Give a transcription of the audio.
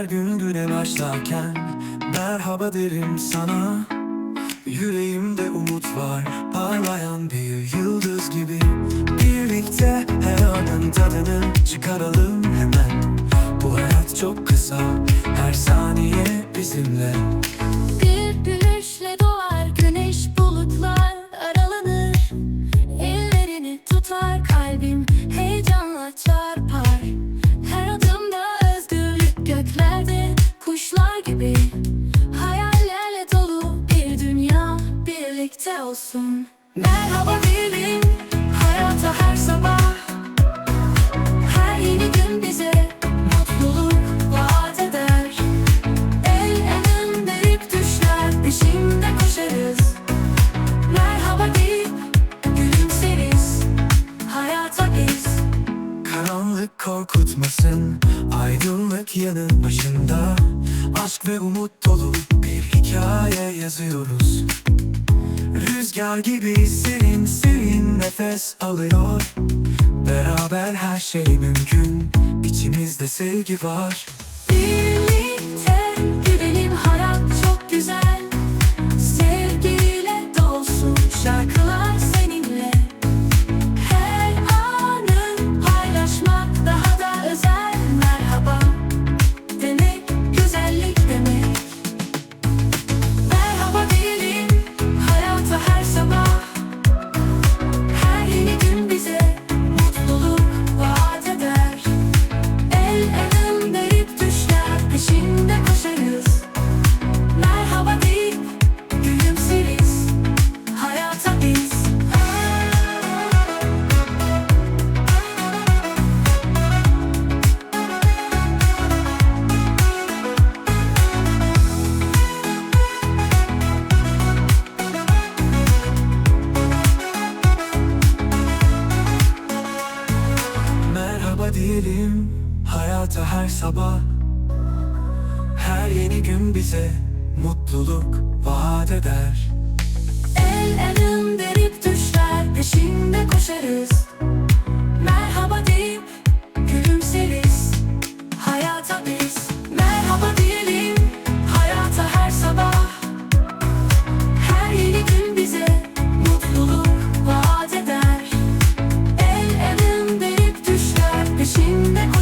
Her gün güne başlarken merhaba derim sana. Yüreğimde umut var parlayan bir yıldız gibi. Birlikte her anın tadını çıkaralım hemen. Bu hayat çok kısa her saniye bizimle gibi. Hayallerle dolu bir dünya birlikte olsun. Merhaba diyelim hayata her sabah Karanlık korkutmasın Aydınlık yanın başında. Aşk ve umut dolu bir hikaye yazıyoruz. Rüzgar gibi serin serin nefes alıyor. Beraber her şey mümkün İçimizde sevgi var diyelim hayata her sabah. Her yeni gün bize mutluluk vaat eder. El önümde ip düşler peşinde koşarız peşinde